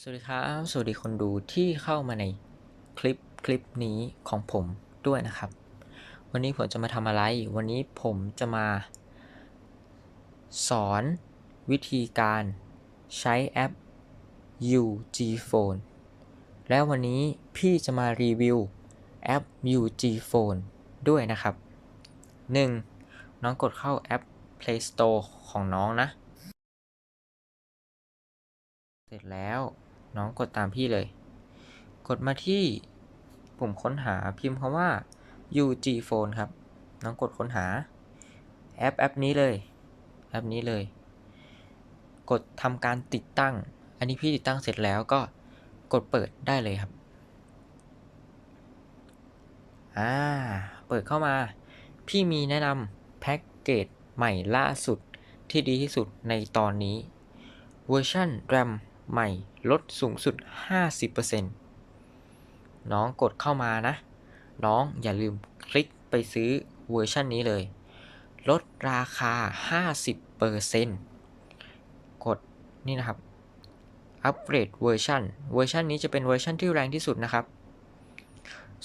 สวัสดีครับ สวัสดีคนดูที่เข้ามาในคลิปคลิปนี้ของผมด้วยนะครับ วันนี้ผมจะมาทำอะไร วันนี้ผมจะมา สอนวิธีการใช้แอป UG Phone แล้ววันนี้พี่จะมารีวิวแอป UG Phone ด้วยนะครับ 1. น้องกดเข้าแอป Play Store ของน้องนะ เสร็จแล้ว น้องกดตามพี่เลย กดมาที่ปุ่มค้นหาพิมพ์คำว่า UG Phone ครับ น้องกดค้นหา แอปแอปนี้เลย แอปนี้เลย กดทำการติดตั้ง อันนี้พี่ติดตั้งเสร็จแล้วก็กดเปิดได้เลยครับ อ่า เปิดเข้ามา พี่มีแนะนำแพ็กเกจใหม่ล่าสุดที่ดีที่สุดในตอนนี้เวอร์ชัน RAM ใหม่ลดสูงสุด 50%น้องกดเข้ามานะ น้องอย่าลืมคลิกไปซื้อเวอร์ชันนี้เลย ลดราคา 50%กดนี่นะครับ อัปเกรดเวอร์ชันเวอร์ชันนี้จะเป็นเวอร์ชันที่แรงที่สุดนะครับ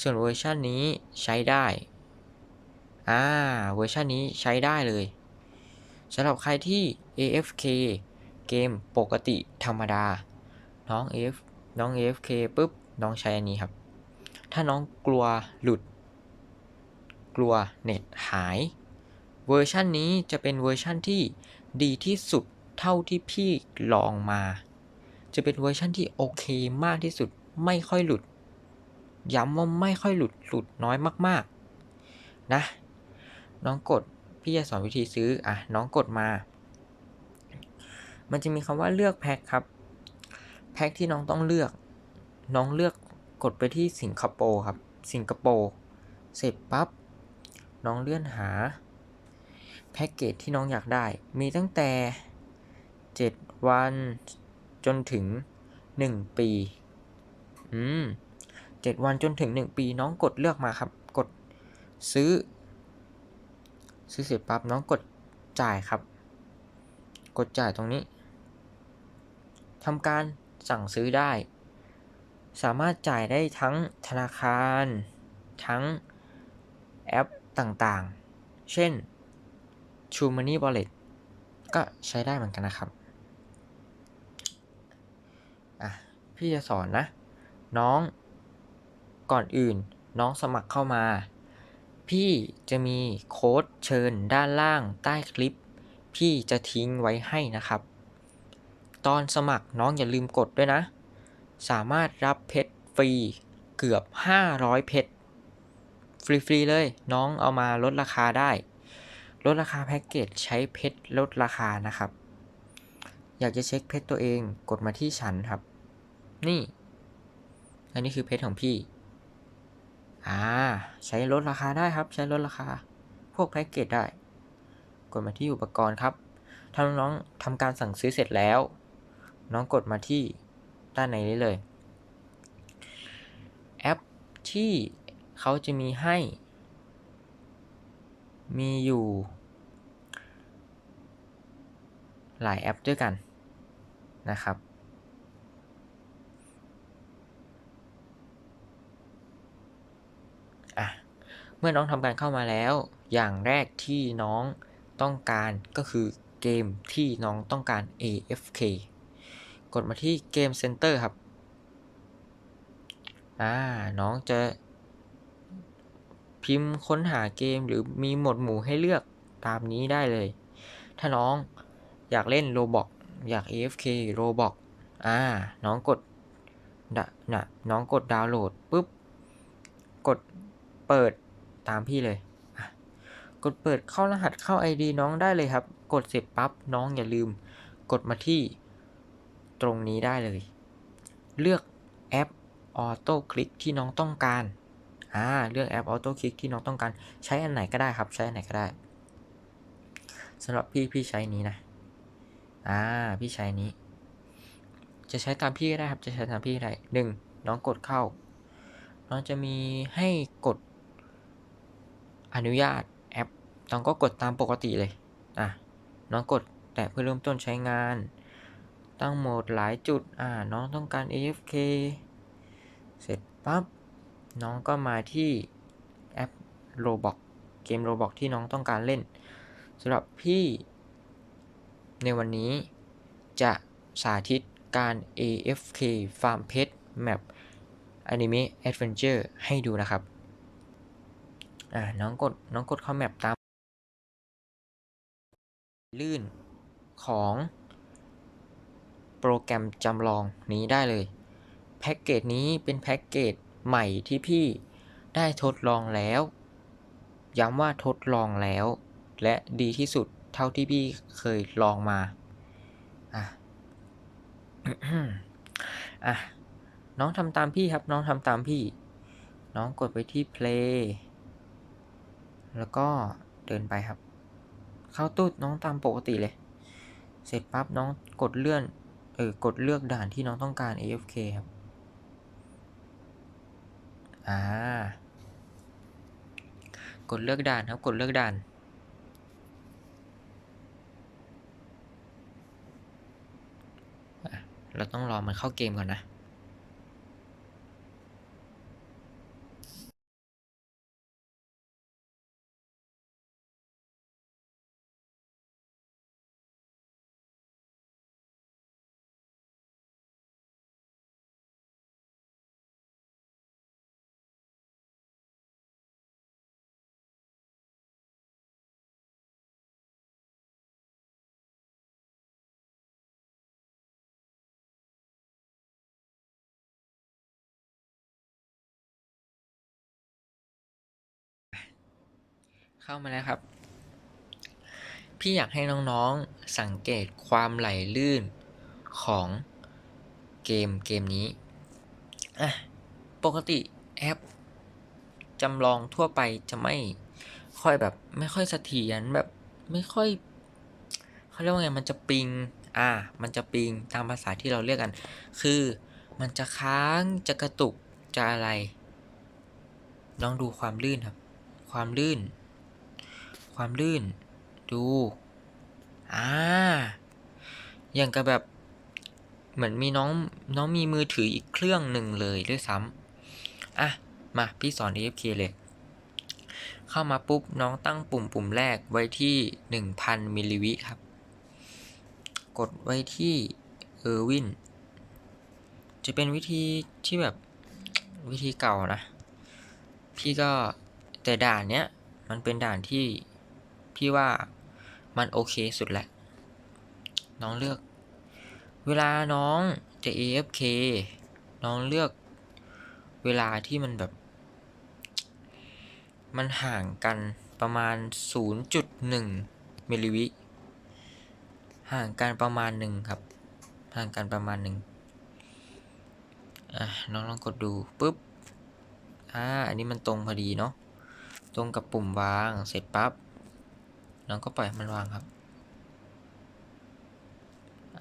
ส่วนเวอร์ชันนี้ใช้ได้ อ่า เวอร์ชันนี้ใช้ได้เลยสำหรับใครที่ AFK เกมปกติธรรมดา น้อง F น้อง AFK ปุ๊บ น้องใช้อันนี้ครับ ถ้าน้องกลัวหลุด กลัวเน็ตหาย เวอร์ชันนี้จะเป็นเวอร์ชันที่ดีที่สุดเท่าที่พี่ลองมา จะเป็นเวอร์ชันที่โอเคมากที่สุดไม่ค่อยหลุด ย้ำว่าไม่ค่อยหลุดหลุดน้อยมาก ๆ นะ น้องกดพี่จะสอนวิธีซื้ออะน้องกดมา มันจะมีคำว่าเลือกแพ็คครับ แพ็คที่น้องต้องเลือก น้องเลือกกดไปที่สิงคโปร์ครับ สิงคโปร์ เสร็จปั๊บ น้องเลื่อนหา แพ็กเกจที่น้องอยากได้ มีตั้งแต่ 7 วันจนถึง 1 ปี อืม7วันจนถึง 1 ปีน้องกดเลือกมาครับ กดซื้อ ซื้อเสร็จปั๊บน้องกดจ่ายครับ กดจ่ายตรงนี้ ทำการสั่งซื้อได้ สามารถจ่ายได้ทั้งธนาคาร ทั้งแอปต่างๆ เช่น True Money Wallet ก็ใช้ได้เหมือนกันนะครับ อะ พี่จะสอนนะ น้องก่อนอื่นน้องสมัครเข้ามา พี่จะมีโค้ดเชิญด้านล่างใต้คลิป พี่จะทิ้งไว้ให้นะครับ ตอนสมัครน้องอย่าลืมกดด้วยนะ สามารถรับเพชรฟรีเกือบ 500 เพชรฟรี ๆ เลย น้องเอามาลดราคาได้ ลดราคาแพ็กเกจใช้เพชรลดราคานะครับ อยากจะเช็คเพชรตัวเองกดมาที่ฉันครับ นี่ อันนี้คือเพชรของพี่ อ่า ใช้ลดราคาได้ครับ ใช้ลดราคา พวกแพ็กเกจได้ กดมาที่อุปกรณ์ครับถ้าน้องทำการสั่งซื้อเสร็จแล้ว น้องกดมาที่ด้านในนี้เลย แอปที่เขาจะมีให้ มีอยู่ หลายแอปด้วยกันนะครับ เมื่อน้องทำการเข้ามาแล้ว อย่างแรกที่น้องต้องการก็คือเกมที่น้องต้องการ AFK กดมาที่เกมเซ็นเตอร์ครับ อ่า น้องจะ พิมพ์ค้นหาเกมหรือมีหมวดหมู่ให้เลือกตามนี้ได้เลย ถ้าน้องอยากเล่นโรบอกอยาก AFK โรบอกอ่า น้องกดดะนะน้องกดดาวน์โหลดปุ๊บ กดเปิดตามพี่เลย กดเปิดเข้ารหัสเข้า ID น้องได้เลยครับ กดเสร็จปั๊บน้องอย่าลืม กดมาที่ ตรงนี้ได้เลย เลือกแอปออโต้คลิกที่น้องต้องการ อ่า เลือกแอปออโต้คลิกที่น้องต้องการ ใช้อันไหนก็ได้ครับ ใช้อันไหนก็ได้สำหรับพี่พี่ใช้นี้นะ อ่า พี่ใช้นี้ จะใช้ตามพี่ก็ได้ครับ จะใช้ตามพี่ได้หนึ่งน้องกดเข้า น้องจะมีให้กดอนุญาตแอป น้องก็กดตามปกติเลย อะ น้องกดแตะเพื่อเริ่มต้นใช้งาน ตั้งโหมดหลายจุด อ่า น้องต้องการ AFK เสร็จปั๊บ น้องก็มาที่แอป Roblox เกม Roblox ที่น้องต้องการเล่นสำหรับพี่ในวันนี้จะสาธิตการ AFK Farm Pet Map Anime Adventure ให้ดูนะครับ อ่า น้องกด น้องกดเข้าแมปตาม ลื่นของ โปรแกรมจำลองนี้ได้เลย แพ็กเกจนี้เป็นแพ็กเกจใหม่ที่พี่ได้ทดลองแล้ว ย้ำว่าทดลองแล้ว และดีที่สุดเท่าที่พี่เคยลองมา อะ อะ น้องทำตามพี่ครับ น้องทำตามพี่ น้องกดไปที่ play แล้วก็เดินไปครับ เข้าตู้น้องตามปกติเลย เสร็จปั๊บน้องกดเลื่อน เออกดเลือกด่านที่น้องต้องการ AFK ครับ อ่า กดเลือกด่านครับ กดเลือกด่าน เราต้องรอมันเข้าเกมก่อนนะ เข้ามาแล้วครับ พี่อยากให้น้องๆสังเกตความไหลลื่นของเกมเกมนี้อะปกติแอปจำลองทั่วไปจะไม่ค่อยแบบไม่ค่อยเสถียรแบบไม่ค่อยเขาเรียกว่าไงมันจะปิง อ่า มันจะปิงตามภาษาที่เราเรียกกัน คือมันจะค้างจะกระตุกจะอะไรลองดูความลื่นครับ ความลื่น ความลื่น ดู อ่า อย่างกับแบบ เหมือนมีน้องน้องมีมือถืออีกเครื่องหนึ่งเลยด้วยซ้ำอะ มาพี่สอน AFK เลย เข้ามาปุ๊บน้องตั้งปุ่มปุ่มแรกไว้ที่ 1,000 มิลลิวิครับ กดไว้ที่เออร์วินจะเป็นวิธีที่แบบวิธีเก่านะ พี่ก็แต่ด่านเนี้ย มันเป็นด่านที่ พี่ว่ามันโอเคสุดแหละ น้องเลือก เวลาน้องจะ AFK น้องเลือก เวลาที่มันแบบ มันห่างกันประมาณ 0.1มิลลิวิ ห่างกันประมาณหนึ่งครับ ห่างกันประมาณหนึ่งอะน้องลองกดดูปุ๊บอ่าอันนี้มันตรงพอดีเนาะตรงกับปุ่มวางเสร็จปั๊บ น้องก็ปล่อยให้มันวางครับ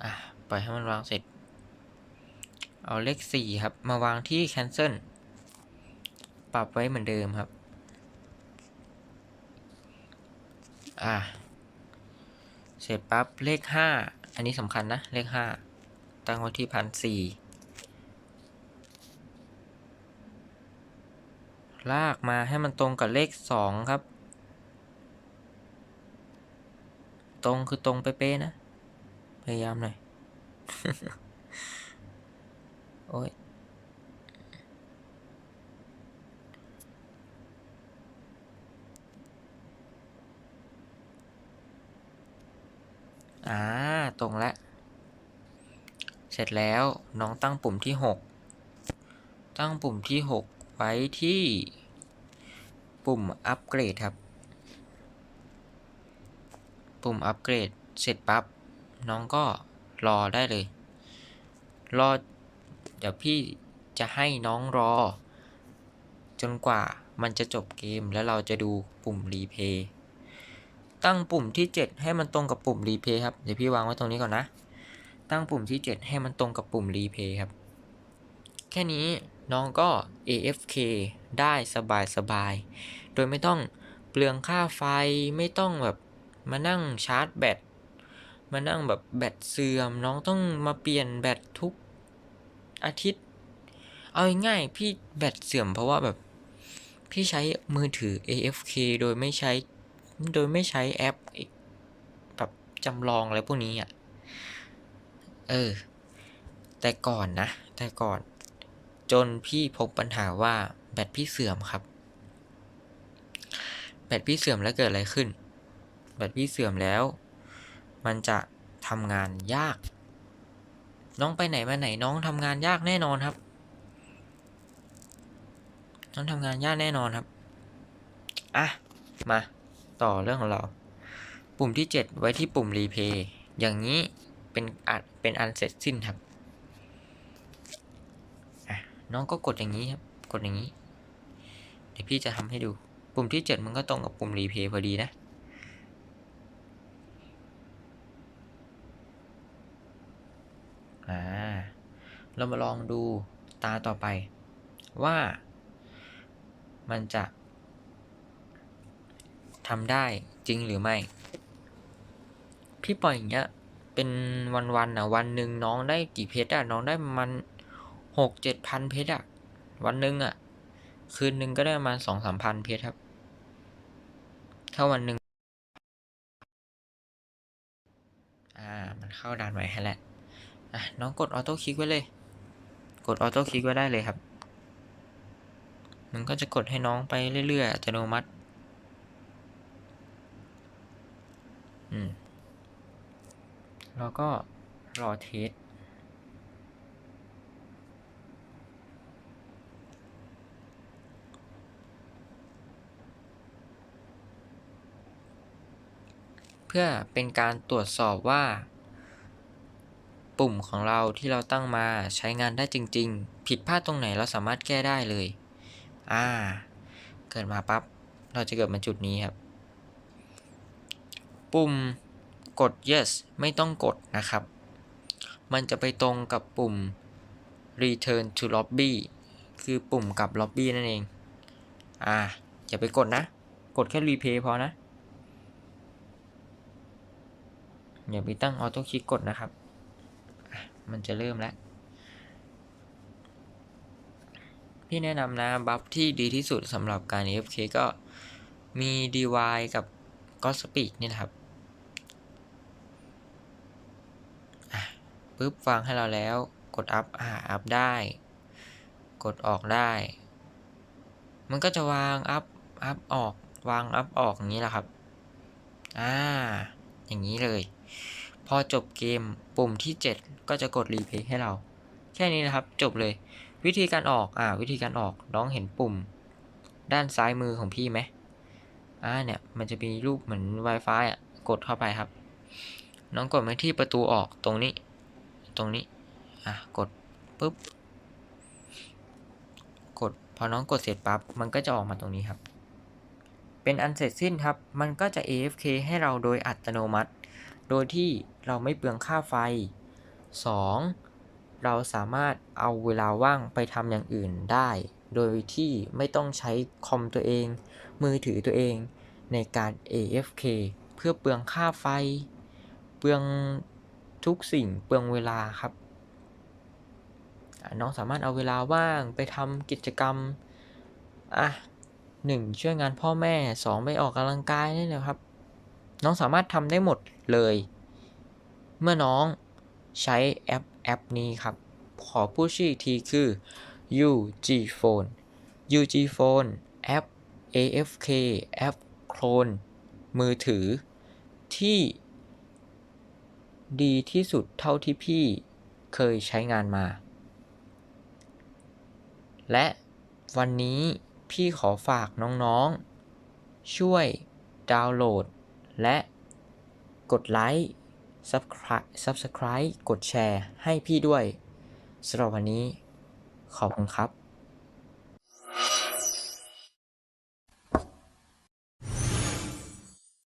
อะปล่อยให้มันวางเสร็จ เอาเลขสี่ครับ มาวางที่ cancel ปรับไว้เหมือนเดิมครับ อะ เสร็จปั๊บเลขห้าอันนี้สำคัญนะ เลขห้าตั้งไว้ที่พันสี่ลากมาให้มันตรงกับเลขสองครับ ตรงคือตรงเป๊ะๆนะ พยายามหน่อย โอ้ยอ่า ตรงแล้ว เสร็จแล้วน้องตั้งปุ่มที่ 6 ตั้งปุ่มที่ 6 ไว้ที่ ปุ่มอัปเกรดครับ ปุ่มอัปเกรดเสร็จปั๊บน้องก็รอได้เลย รอ เดี๋ยวพี่จะให้น้องรอ จนกว่ามันจะจบเกมแล้วเราจะดูปุ่มรีเพย์ตั้งปุ่มที่ 7 ให้มันตรงกับปุ่มรีเพย์ครับ เดี๋ยวพี่วางไว้ตรงนี้ก่อนนะ ตั้งปุ่มที่ 7 ให้มันตรงกับปุ่มรีเพย์ครับ แค่นี้น้องก็ AFK ได้สบายๆโดยไม่ต้องเปลืองค่าไฟไม่ต้องแบบ มานั่งชาร์จแบตมานั่งแบบแบตเสื่อม น้องต้องมาเปลี่ยนแบตทุกอาทิตย์ เอาง่ายพี่แบตเสื่อมเพราะว่าแบบ พี่ใช้มือถือ AFK โดยไม่ใช้ โดยไม่ใช้แอปแบบจำลองอะไรพวกนี้อะ เออ แต่ก่อนนะ แต่ก่อน จนพี่พบปัญหาว่าแบตพี่เสื่อมครับ แบตพี่เสื่อมแล้วเกิดอะไรขึ้น แบตพี่เสื่อมแล้ว มันจะทำงานยาก น้องไปไหนมาไหนน้องทำงานยากแน่นอนครับ น้องทำงานยากแน่นอนครับ อะ มาต่อเรื่องของเรา ปุ่มที่ 7 ไว้ที่ปุ่มรีเพย์อย่างนี้เป็นอัดเป็นอันเสร็จสิ้นครับน้องก็กดอย่างนี้ครับ กดอย่างนี้ เดี๋ยวพี่จะทำให้ดู ปุ่มที่ 7 มันก็ตรงกับปุ่มรีเพย์พอดีนะ อ่า เรามาลองดูตาต่อไป ว่า มันจะทำได้จริงหรือไม่ พี่ปล่อยอย่างเงี้ย เป็นวันๆอะ วันหนึ่งน้องได้กี่เพชรอะ น้องได้มันหกเจ็ดพันเพชรอะ วันหนึ่งอะ คืนหนึ่งก็ได้ประมาณสองสามพันเพชรครับ ถ้าวันหนึ่งอ่า มันเข้าด่านใหม่ให้แล้ว อะน้องกดออโต้คลิกไว้เลย กดออโต้คลิกไว้ได้เลยครับ มันก็จะกดให้น้องไปเรื่อยๆอัตโนมัติ อืม แล้วก็รอเทสเพื่อเป็นการตรวจสอบว่า ปุ่มของเราที่เราตั้งมาใช้งานได้จริง ๆ ผิดพลาดตรงไหนเราสามารถแก้ได้เลย อ่า เกิดมาปั๊บ เราจะเกิดมาจุดนี้ครับ ปุ่มกด yes ไม่ต้องกดนะครับ มันจะไปตรงกับปุ่ม return to lobby คือปุ่มกลับ lobby นั่นเอง อ่า อย่าไปกดนะ กดแค่ replay พอนะ อย่าไปตั้งออโต้คลิกกดนะครับ มันจะเริ่มแล้ว พี่แนะนำนะ บัฟที่ดีที่สุดสำหรับการ AFK ก็มี DY กับ God Speed นี่นะครับปุ๊บวางให้เราแล้วกดอัพอ่าอัพได้ กดออกได้ มันก็จะวางอัพอัพออก วางอัพออกอย่างนี้แหละครับ อ่า อย่างนี้เลย พอจบเกมปุ่มที่ 7 ก็จะกดรีเพย์ให้เรา แค่นี้นะครับจบเลย วิธีการออกอ่าวิธีการออกน้องเห็นปุ่ม ด้านซ้ายมือของพี่ไหมอ่าเนี่ยมันจะมีรูปเหมือน Wi-Fi อะกดเข้าไปครับ น้องกดไปที่ประตูออกตรงนี้ ตรงนี้อะกดปุ๊บกดพอน้องกดเสร็จปั๊บมันก็จะออกมาตรงนี้ครับ เป็นอันเสร็จสิ้นครับ มันก็จะ AFK ให้เราโดยอัตโนมัติ โดยที่ เราไม่เปลืองค่าไฟ 2. เราสามารถเอาเวลาว่างไปทำอย่างอื่นได้ โดยที่ไม่ต้องใช้คอมตัวเอง มือถือตัวเองในการ AFK เพื่อเปลืองค่าไฟ เปลืองทุกสิ่งเปลืองเวลาครับ น้องสามารถเอาเวลาว่างไปทำกิจกรรม อะหนึ่งช่วยงานพ่อแม่สองไปออกกำลังกายนี่แหละครับ น้องสามารถทำได้หมดเลย เมื่อน้องใช้แอปแอปนี้ครับ ขอพูดชื่ออีกทีคือ UG Phone UG Phone แอป AFK แอปโคลนมือถือ ที่ ดีที่สุดเท่าที่พี่เคยใช้งานมา และวันนี้พี่ขอฝากน้องๆ ช่วยดาวน์โหลด และกดไลค์ Subscribe Subscribe กดแชร์ให้พี่ด้วยสำหรับวันนี้ขอบคุณครับ